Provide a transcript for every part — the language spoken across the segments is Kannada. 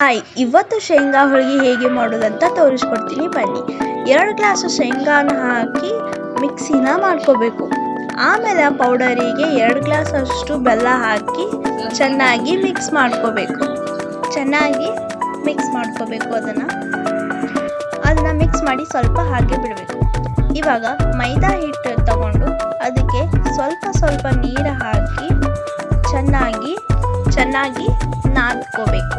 ಹಾಯ್, ಇವತ್ತು ಶೇಂಗಾ ಹೋಳಿಗೆ ಹೇಗೆ ಮಾಡೋದಂತ ತೋರಿಸ್ಕೊಡ್ತೀನಿ. ಬನ್ನಿ, ಎರಡು ಗ್ಲಾಸು ಶೇಂಗಾನ ಹಾಕಿ ಮಿಕ್ಸಿನ ಮಾಡ್ಕೋಬೇಕು. ಆಮೇಲೆ ಆ ಪೌಡರಿಗೆ ಎರಡು ಗ್ಲಾಸ್ ಅಷ್ಟು ಬೆಲ್ಲ ಹಾಕಿ ಚೆನ್ನಾಗಿ ಮಿಕ್ಸ್ ಮಾಡ್ಕೋಬೇಕು. ಚೆನ್ನಾಗಿ ಮಿಕ್ಸ್ ಮಾಡ್ಕೋಬೇಕು ಅದನ್ನು. ಅದನ್ನು ಮಿಕ್ಸ್ ಮಾಡಿ ಸ್ವಲ್ಪ ಹಾಗೆ ಬಿಡಬೇಕು. ಇವಾಗ ಮೈದಾ ಹಿಟ್ಟು ತಗೊಂಡು ಅದಕ್ಕೆ ಸ್ವಲ್ಪ ಸ್ವಲ್ಪ ನೀರು ಹಾಕಿ ಚೆನ್ನಾಗಿ ಚೆನ್ನಾಗಿ ನಾದ್ಕೋಬೇಕು.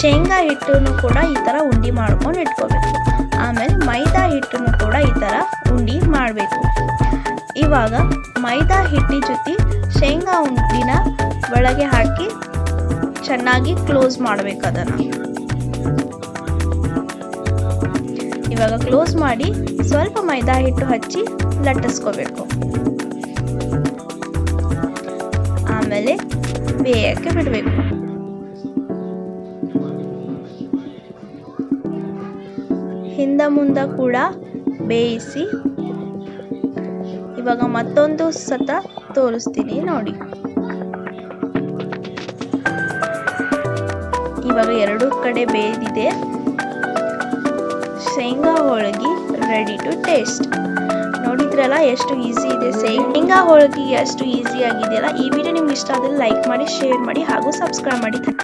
ಶೇಂಗಾ ಹಿಟ್ಟನ್ನು ಕೂಡ ಈ ಥರ ಉಂಡೆ ಮಾಡ್ಕೊಂಡು ಇಟ್ಕೋಬೇಕು. ಆಮೇಲೆ ಮೈದಾ ಹಿಟ್ಟನ್ನು ಕೂಡ ಈ ಥರ ಉಂಡೆ ಮಾಡಬೇಕು. ಇವಾಗ ಮೈದಾ ಹಿಟ್ಟಿನ ಜೊತೆ ಶೇಂಗಾ ಉಂಡಿನ ಒಳಗೆ ಹಾಕಿ ಚೆನ್ನಾಗಿ ಕ್ಲೋಸ್ ಮಾಡಬೇಕು ಅದನ್ನು. ಇವಾಗ ಕ್ಲೋಸ್ ಮಾಡಿ ಸ್ವಲ್ಪ ಮೈದಾ ಹಿಟ್ಟು ಹಚ್ಚಿ ಲಟ್ಟಿಸ್ಕೋಬೇಕು. ಆಮೇಲೆ ಬೇಯಕ್ಕೆ ಬಿಡಬೇಕು. ಹಿಂದ ಮುಂದ ಕೂಡ ಬೇಯಿಸಿ ಇವಾಗ ಮತ್ತೊಂದು ಸತ ತೋರಿಸ್ತೀನಿ ನೋಡಿ. ಇವಾಗ ಎರಡು ಕಡೆ ಬೇಯ್ದಿದೆ. ಶೇಂಗಾ ಹೋಳಿಗೆ ರೆಡಿ ಟು ಟೇಸ್ಟ್ ನೋಡಿದ್ರಲ್ಲ ಎಷ್ಟು ಈಸಿ ಇದೆ. ಶೇಂಗಾ ಹೋಳಿಗೆ ಎಷ್ಟು ಈಸಿ ಆಗಿದೆಯಲ್ಲ, ಈ ವಿಡಿಯೋ ನಿಮ್ಗೆ ಇಷ್ಟ ಆದರೆ ಲೈಕ್ ಮಾಡಿ ಶೇರ್ ಮಾಡಿ ಹಾಗೂ ಸಬ್ಸ್ಕ್ರೈಬ್ ಮಾಡಿ.